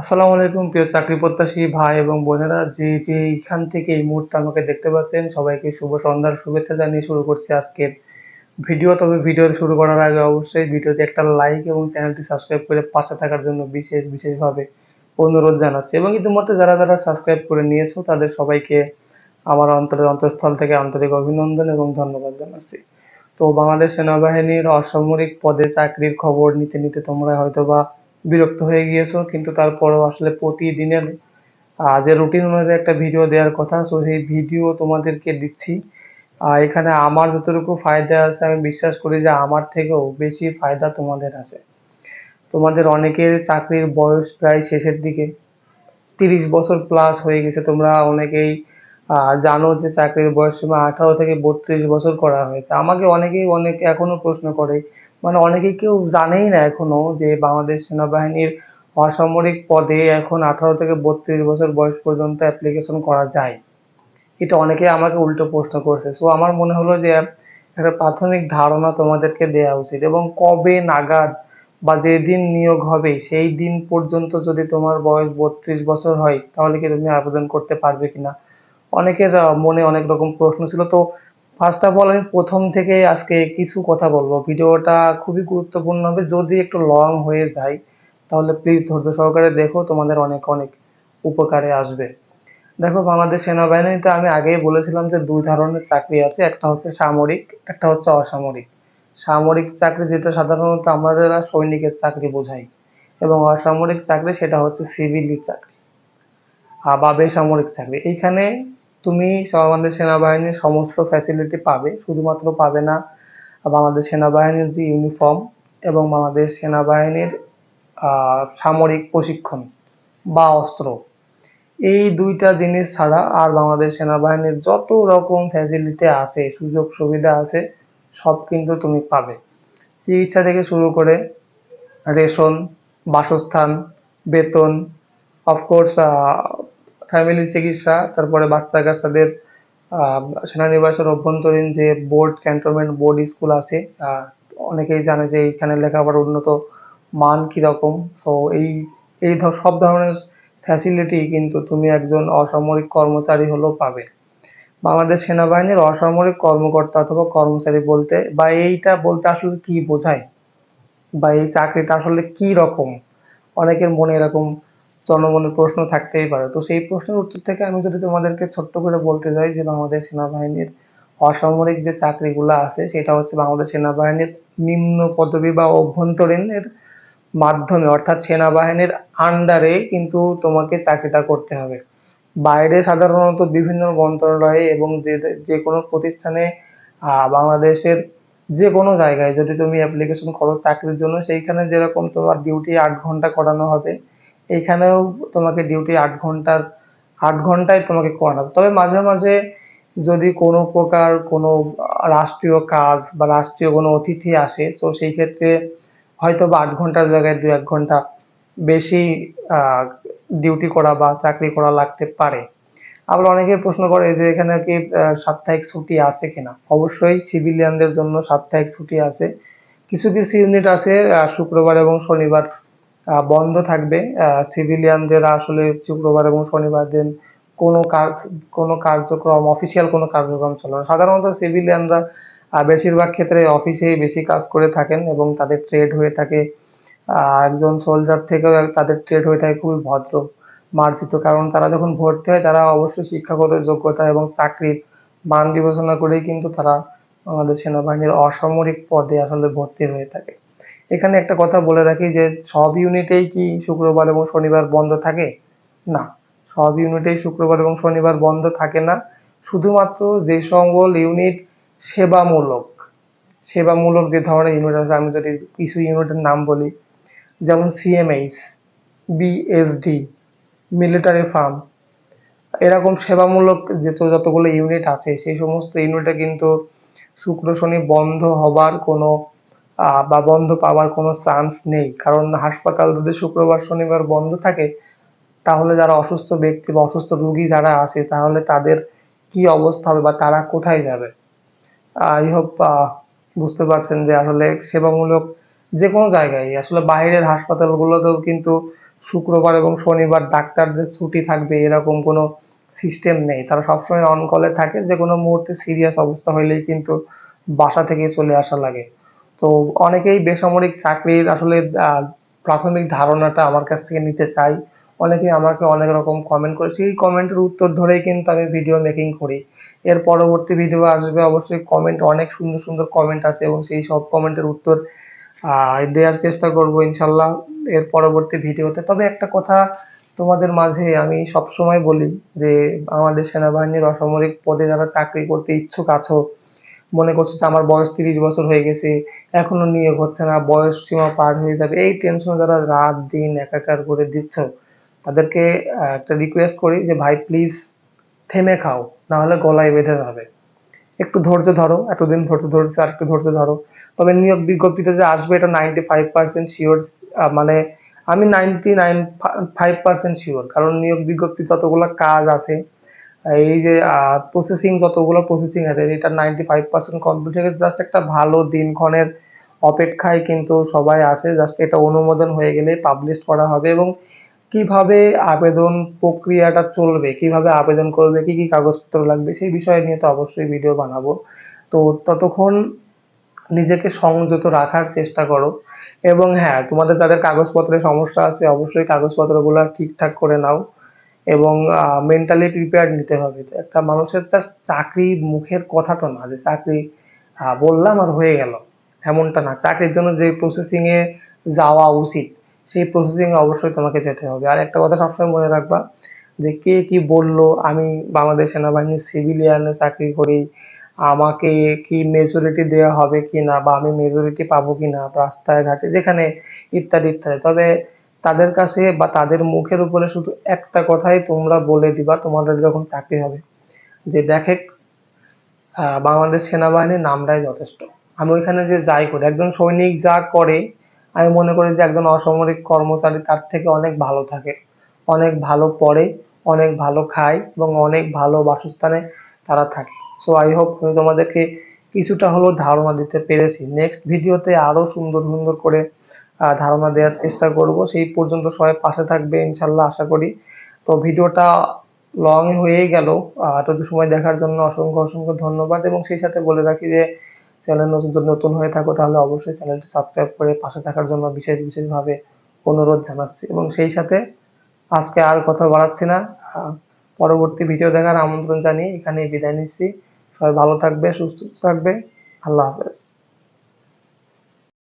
আসসালামু আলাইকুম, প্রিয় চাকরি প্রত্যাশী ভাই এবং বোনেরা। যে যে এইখান থেকে এই মুহূর্তে আমাকে দেখতে পাচ্ছেন, সবাইকে শুভ সন্ধ্যার শুভেচ্ছা জানিয়ে শুরু করছি আজকের ভিডিও। তবে ভিডিও শুরু করার আগে অবশ্যই ভিডিওতে একটা লাইক এবং চ্যানেলটি সাবস্ক্রাইব করে পাশে থাকার জন্য বিশেষ, বিশেষভাবে অনুরোধ জানাচ্ছি। এবং ইতিমধ্যে যারা যারা সাবস্ক্রাইব করে নিয়েছো, তাদের সবাইকে আমার অন্তরের অন্তঃস্থল থেকে আন্তরিক অভিনন্দন এবং ধন্যবাদ জানাচ্ছি। তো বাংলাদেশ সেনাবাহিনীর অসামরিক পদে চাকরির খবর নিতে নিতে তোমরা হয়তোবা বিরক্ত হয়ে গিয়েছো, কিন্তু তারপরেও আসলে প্রতিদিনের যে রুটিন অনুযায়ী একটা ভিডিও দেওয়ার কথা তো সেই ভিডিও তোমাদেরকে দিচ্ছি। এখানে আমার যতটুকু ফায়দা আছে, আমি বিশ্বাস করি যে আমার থেকেও বেশি ফায়দা তোমাদের আছে। তোমাদের অনেকের চাকরির বয়স প্রায় শেষের দিকে, তিরিশ বছর প্লাস হয়ে গেছে। তোমরা অনেকেই জানো যে চাকরির বয়স সীমা আঠারো থেকে বত্রিশ বছর করা হয়েছে। আমাকে অনেকেই অনেক এখনও প্রশ্ন করে মানে অনেকে কেউ জানেই না এখনও যে বাংলাদেশ সেনাবাহিনীর অসামরিক পদে এখন আঠারো থেকে বত্রিশ বছর বয়স পর্যন্ত অ্যাপ্লিকেশন করা যায়। এটা অনেকে আমাকে উল্টো প্রশ্ন করছে। সো আমার মনে হলো যে একটা প্রাথমিক ধারণা তোমাদেরকে দেওয়া উচিত এবং কবে নাগাদ বা যেদিন নিয়োগ হবে, সেই দিন পর্যন্ত যদি তোমার বয়স বত্রিশ বছর হয়, তাহলে কি তুমি আবেদন করতে পারবে কিনা? অনেকের মনে অনেক রকম প্রশ্ন ছিল। তো ফার্স্ট অফ অল আমি প্রথম থেকে আজকে কিছু কথা বলব। ভিডিওটা খুবই গুরুত্বপূর্ণ হবে। যদি একটু লং হয়ে যায়, তাহলে প্লিজ ধৈর্য সহকারে দেখো, তোমাদের অনেক অনেক উপকারে আসবে। দেখো, বাংলাদেশ সেনাবাহিনীতে আমি আগেই বলেছিলাম যে দুই ধরনের চাকরি আছে। একটা হচ্ছে সামরিক, একটা হচ্ছে অসামরিক। সামরিক চাকরি যেটা সাধারণত আমরা যারা সৈনিকের চাকরি বোঝাই, এবং অসামরিক চাকরি সেটা হচ্ছে সিভিলি চাকরি বা বেসামরিক চাকরি। এইখানে তুমি আমাদের সেনাবাহিনীর সমস্ত ফ্যাসিলিটি পাবে, শুধুমাত্র পাবে না, বাংলাদেশ সেনাবাহিনীর যে ইউনিফর্ম এবং বাংলাদেশ সেনাবাহিনীর সামরিক প্রশিক্ষণ বা অস্ত্র। এই দুইটা জিনিস ছাড়া আর বাংলাদেশ সেনাবাহিনীর যত রকম ফ্যাসিলিটি আছে, সুযোগ সুবিধা আছে, সব কিন্তু তুমি পাবে। চিকিৎসা থেকে শুরু করে রেশন, বাসস্থান, বেতন অফকোর্স ফ্যামিলি চিকিৎসা, তারপরে বাচ্চা কাচ্চাদের সেনানিবাসের অভ্যন্তরীণ যে বোর্ড ক্যান্টনমেন্ট বোর্ড স্কুল আছে অনেকেই জানে যে এইখানে লেখাপড়ার উন্নত মান কীরকম। সো এই এই সব ধরনের ফ্যাসিলিটি কিন্তু তুমি একজন অসামরিক কর্মচারী হলেও পাবে। বাংলাদেশ সেনাবাহিনীর অসামরিক কর্মকর্তা অথবা কর্মচারী বলতে, বা এইটা বলতে আসলে কি বোঝায়? বা এই চাকরিটা আসলে কি রকম অনেকের মনে এরকম জনমনে প্রশ্ন থাকতেই পারে। তো সেই প্রশ্নের উত্তর থেকে আমি যদি তোমাদেরকে ছোট্ট করে বলতে যাই যে বাংলাদেশ সেনাবাহিনীর অসামরিক যে চাকরিগুলো আছে, সেটা হচ্ছে বাংলাদেশ সেনাবাহিনীর নিম্ন পদবী বা অভ্যন্তরীণের মাধ্যমে, অর্থাৎ সেনাবাহিনীর আন্ডারে কিন্তু তোমাকে চাকরিটা করতে হবে। বাইরে সাধারণত বিভিন্ন মন্ত্রণালয়ে এবং যে যে কোনো প্রতিষ্ঠানে বাংলাদেশের যে কোনো জায়গায় যদি তুমি অ্যাপ্লিকেশন করো চাকরির জন্য, সেইখানে যেরকম তোমার ডিউটি আট ঘণ্টা করানো হবে এইখানেও তোমাকে ডিউটি আট ঘণ্টার, আট ঘন্টায় তোমাকে করানো। তবে মাঝে মাঝে যদি কোনো প্রকার কোনো রাষ্ট্রীয় কাজ বা রাষ্ট্রীয় কোনো অতিথি আসে, তো সেই ক্ষেত্রে হয়তো বা আট ঘণ্টার জায়গায় দু এক ঘণ্টা বেশি ডিউটি করা বা চাকরি করা লাগতে পারে। আবার অনেকে প্রশ্ন করে যে এখানে কি সাপ্তাহিক ছুটি আছে কিনা? অবশ্যই সিভিলিয়ানদের জন্য সাপ্তাহিক ছুটি আছে। কিছু কিছু ইউনিট আছে শুক্রবার এবং শনিবার বন্ধ থাকবে। সিভিলিয়ানদের আসলে শুক্রবার এবং শনিবার দিন কোনো কাজ, কোনো কার্যক্রম অফিসিয়াল কোনো কার্যক্রম চলে না। সাধারণত সিভিলিয়ানরা বেশিরভাগ ক্ষেত্রে অফিসেই বেশি কাজ করে থাকেন এবং তাদের ট্রেড হয়ে থাকে। একজন সোলজার থেকেও তাদের ট্রেড হয়ে থাকে খুবই ভদ্র, মার্জিত। কারণ তারা যখন ভর্তি হয়, তারা অবশ্যই শিক্ষাগত যোগ্যতা এবং চাকরির মান বিবেচনা করেই কিন্তু তারা আমাদের সেনাবাহিনীর অসামরিক পদে আসলে ভর্তি হয়ে থাকে। এখানে একটা কথা বলে রাখি যে, সব ইউনিটেই কি শুক্রবার এবং শনিবার বন্ধ থাকে? না। সব ইউনিটেই শুক্রবার এবং শনিবার বন্ধ থাকে না। শুধুমাত্র যে সকল ইউনিট সেবামূলক সেবামূলক যে ধরনের ইউনিট আছে, আমি যদি কিছু ইউনিটের নাম বলি, যেমন সিএমএইচ বিএসডি মিলিটারি ফার্ম এরকম সেবামূলক যত যতগুলো ইউনিট আছে, সেই সমস্ত ইউনিটে কিন্তু শুক্র, শনি বন্ধ হবার কোনো বা বন্ধ পাওয়ার কোনো চান্স নেই। কারণ হাসপাতাল যদি শুক্রবার, শনিবার বন্ধ থাকে, তাহলে যারা অসুস্থ ব্যক্তি বা অসুস্থ রোগী যারা আছে, তাহলে তাদের কি অবস্থা হবে বা তারা কোথায় যাবে? আই হোপ বুঝতে পারছেন যে আসলে সেবামূলক যে কোনো জায়গায়, আসলে বাইরের হাসপাতালগুলোতেও কিন্তু শুক্রবার এবং শনিবার ডাক্তারদের ছুটি থাকবে, এরকম কোনো সিস্টেম নেই। তারা সবসময় অন কলে থাকে যে কোনো মুহূর্তে সিরিয়াস অবস্থা হইলেই কিন্তু বাসা থেকে চলে আসা লাগে। তো অনেকেই বেসামরিক চাকরির আসলে প্রাথমিক ধারণাটা আমার কাছ থেকে নিতে চাই অনেকেই আমাকে অনেক রকম কমেন্ট করেছে। এই কমেন্টের উত্তর ধরেই কিন্তু আমি ভিডিও মেকিং করি। এর পরবর্তী ভিডিও আসবে অবশ্যই কমেন্ট অনেক সুন্দর সুন্দর কমেন্ট আছে এবং সেই সব কমেন্টের উত্তর দেওয়ার চেষ্টা করব ইনশাল্লাহ এর পরবর্তী ভিডিওতে তবে একটা কথা তোমাদের মাঝে আমি সবসময় বলি যে, আমাদের সেনাবাহিনীর অসামরিক পদে যারা চাকরি করতে ইচ্ছুক আছো মনে করছ যে আমার বয়স তিরিশ বছর হয়ে গেছে, এখনও নিয়োগ হচ্ছে না, বয়স সীমা পার হয়ে যাবে। এই টেনশন যারা রাত দিন একাকার করে দিচ্ছ, তাদেরকে একটা রিকোয়েস্ট করি যে ভাই প্লিজ থেমে খাও, না হলে গলায় বেঁধে যাবে। একটু ধৈর্য ধরো, এতদিন ধৈর্য ধরছে, আর একটু ধৈর্য ধরো। তবে নিয়োগ বিজ্ঞপ্তিতে যে আসবে এটা নাইনটি ফাইভ পার্সেন্ট শিওর মানে আমি ninety nine five percent sure কারণ নিয়োগ বিজ্ঞপ্তি যতগুলো কাজ আছে এই যে প্রসেসিং যতগুলো প্রসেসিং আছে এটা নাইনটি ফাইভ পার্সেন্ট কমপ্লিট হয়ে গেছে জাস্ট একটা ভালো দিনক্ষণের অপেক্ষায় কিন্তু সবাই আছে জাস্ট এটা অনুমোদন হয়ে গেলে পাবলিশ করা হবে এবং কীভাবে আবেদন প্রক্রিয়াটা চলবে, কীভাবে আবেদন করবে, কি কি কাগজপত্র লাগবে, সেই বিষয় নিয়ে তো অবশ্যই ভিডিও বানাবো। তো ততক্ষণ নিজেকে সংযত রাখার চেষ্টা করো এবং হ্যাঁ তোমাদের যাদের কাগজপত্রের সমস্যা আছে, অবশ্যই কাগজপত্রগুলো ঠিকঠাক করে নাও। এবং মেন্টালি প্রিপেয়ার নিতে হবে। একটা মানুষের জাস্ট চাকরি মুখের কথা তো না, যে চাকরি বললাম আর হয়ে গেল। এমনটা না। চাকরির জন্য যে প্রসেসিং এ যাওয়া উচিত, সেই প্রসেসিং এ অবশ্যই তোমাকে যেতে হবে। আর একটা কথা সবসময় মনে রাখবা, যে কে কি বলল, আমি বাংলাদেশ সেনাবাহিনীর সিভিলিয়ানে চাকরি করি, আমাকে কি মেজরিটি দেওয়া হবে কি না বা আমি মেজরিটি পাবো কি না রাস্তায়, ঘাটে, যেখানে ইত্যাদি ইত্যাদি। তবে তাদের কাছে বা তাদের মুখের উপরে শুধু একটা কথাই তোমরা বলে দিবা, তোমাদের যখন চাকরি হবে। যে দেখে বাংলাদেশ সেনাবাহিনীর নামটাই যথেষ্ট। আমি ওইখানে যে যাই করি, একজন সৈনিক যা করে, আমি মনে করি যে একজন অসামরিক কর্মচারী তার থেকে অনেক ভালো থাকে, অনেক ভালো পড়ে, অনেক ভালো খায় এবং অনেক ভালো বাসস্থানে তারা থাকে। সো আই হোপ আমি তোমাদেরকে কিছুটা হলেও ধারণা দিতে পেরেছি। নেক্সট ভিডিওতে আরও সুন্দর সুন্দর করে ধারণা দেওয়ার চেষ্টা করব। সেই পর্যন্ত সবাই পাশে থাকবে, ইনশাল্লাহ আশা করি। তো ভিডিওটা লং হয়ে গেল। এতটুকু সময় দেখার জন্য অসংখ্য অসংখ্য ধন্যবাদ। এবং সেই সাথে বলে রাখি যে চ্যানেল নতুন নতুন হয়ে থাকো, তাহলে অবশ্যই চ্যানেলটি সাবস্ক্রাইব করে পাশে থাকার জন্য বিশেষ বিশেষভাবে অনুরোধ জানাচ্ছি। এবং সেই সাথে আজকে আর কথা বাড়াচ্ছি না। পরবর্তী ভিডিও দেখার আমন্ত্রণ জানিয়ে এখানে বিদায় নিচ্ছি। সবাই ভালো থাকবে, সুস্থ থাকবে। আল্লাহ হাফেজ।